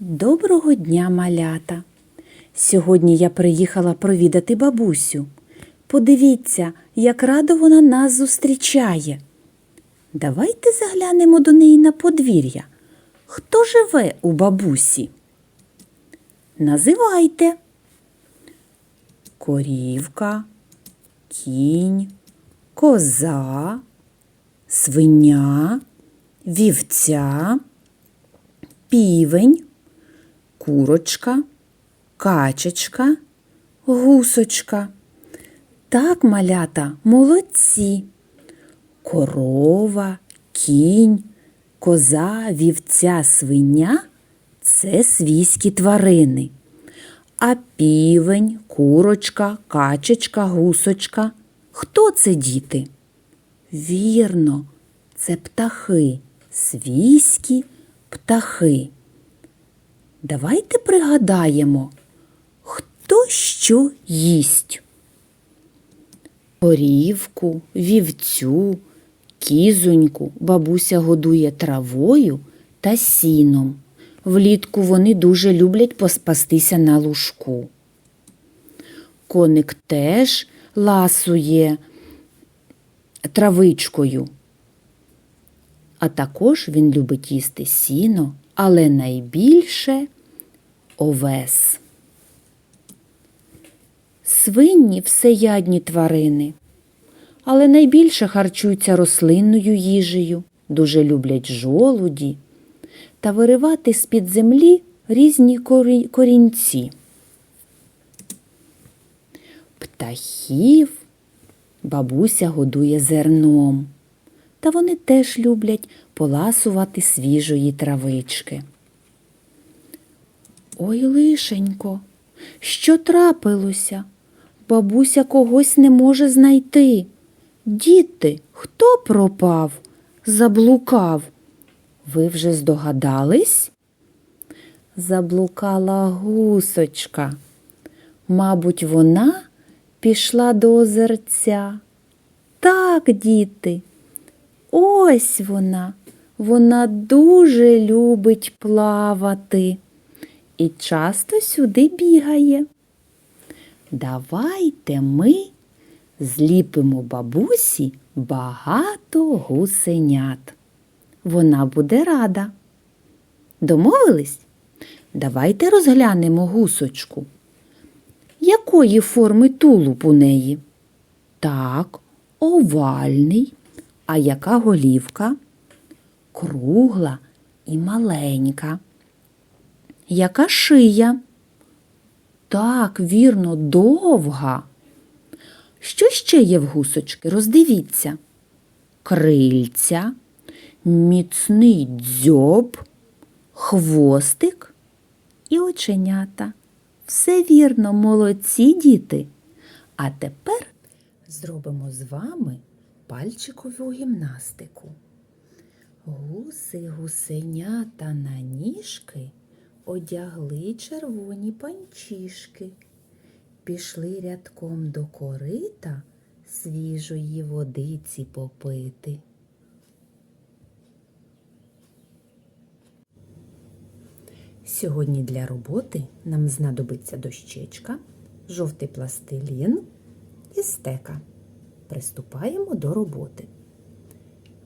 Доброго дня, малята! Сьогодні я приїхала провідати бабусю. Подивіться, як радо вона нас зустрічає. Давайте заглянемо до неї на подвір'я. Хто живе у бабусі? Називайте. Корівка, кінь, коза, свиня, вівця, півень, курочка, качечка, гусочка. Так, малята, молодці. Корова, кінь, коза, вівця, свиня це свійські тварини. А півень, курочка, качечка, гусочка. Хто це діти? Вірно, це птахи, свійські птахи. Давайте пригадаємо, хто що їсть. Корівку, вівцю, кізоньку бабуся годує травою та сіном. Влітку вони дуже люблять поспастися на лужку. Коник теж ласує травичкою. А також він любить їсти сіно, але найбільше овес. Свинні всеядні тварини, але найбільше харчуються рослинною їжею, дуже люблять жолуді та виривати з-під землі різні корінці. Птахів бабуся годує зерном, та вони теж люблять поласувати свіжої травички. Ой, лишенько, що трапилося? Бабуся когось не може знайти. Діти, хто пропав, заблукав? Ви вже здогадались? Заблукала гусочка. Мабуть, вона пішла до озерця. Так, діти, ось вона. Вона дуже любить плавати і часто сюди бігає. Давайте ми зліпимо бабусі багато гусенят. Вона буде рада. Домовились? Давайте розглянемо гусочку. Якої форми тулуб у неї? Так, овальний. А яка голівка? Кругла і маленька. Яка шия? Так, вірно, довга. Що ще є в гусочки? Роздивіться. Крильця, міцний дзьоб, хвостик і оченята. Все вірно, молодці діти. А тепер зробимо з вами пальчикову гімнастику. Гуси, гусенята на ніжки одягли червоні панчішки, пішли рядком до корита свіжої водиці попити. Сьогодні для роботи нам знадобиться дощечка, жовтий пластилін і стека. Приступаємо до роботи.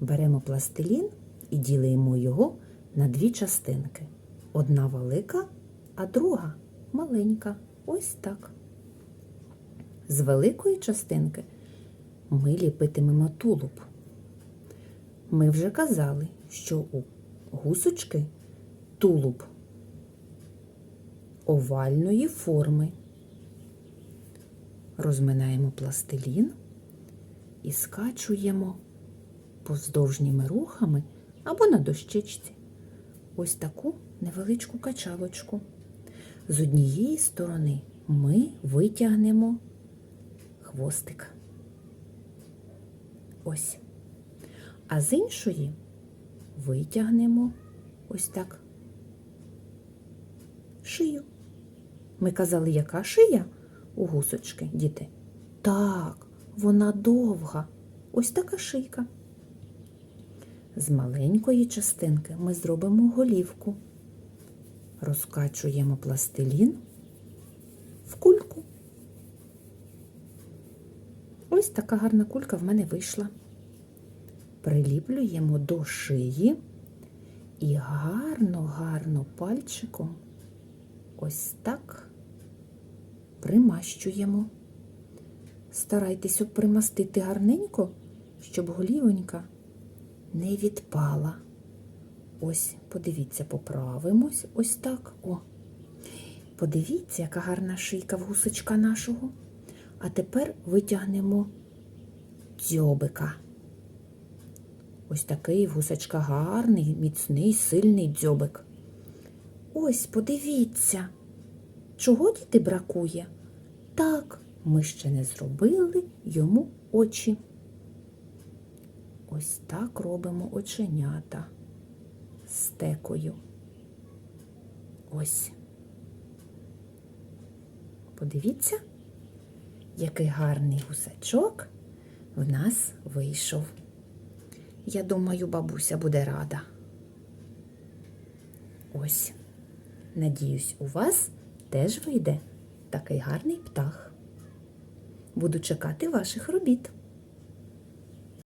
Беремо пластилін і ділимо його на дві частинки. Одна велика, а друга маленька. Ось так. З великої частинки ми ліпитимемо тулуб. Ми вже казали, що у гусочки тулуб овальної форми. Розминаємо пластилін і скачуємо поздовжніми рухами або на дощечці ось таку невеличку качалочку. З однієї сторони ми витягнемо хвостик. Ось. А з іншої витягнемо ось так шию. Ми казали, яка шия у гусочки, діти? Так, вона довга. Ось така шийка. З маленької частинки ми зробимо голівку. Розкачуємо пластилін в кульку. Ось така гарна кулька в мене вийшла. Приліплюємо до шиї і гарно-гарно пальчиком ось так примащуємо. Старайтеся примастити гарненько, щоб голівонька не відпала. Ось, подивіться, поправимось ось так. О. Подивіться, яка гарна шийка в гусочка нашого. А тепер витягнемо дзьобика. Ось такий в гусачка гарний, міцний, сильний дзьобик. Ось, подивіться, чого діти бракує? Так, ми ще не зробили йому очі. Ось так робимо оченята стекою. Ось. Подивіться, який гарний гусачок в нас вийшов. Я думаю, бабуся буде рада. Ось. Надіюсь, у вас теж вийде такий гарний птах. Буду чекати ваших робіт.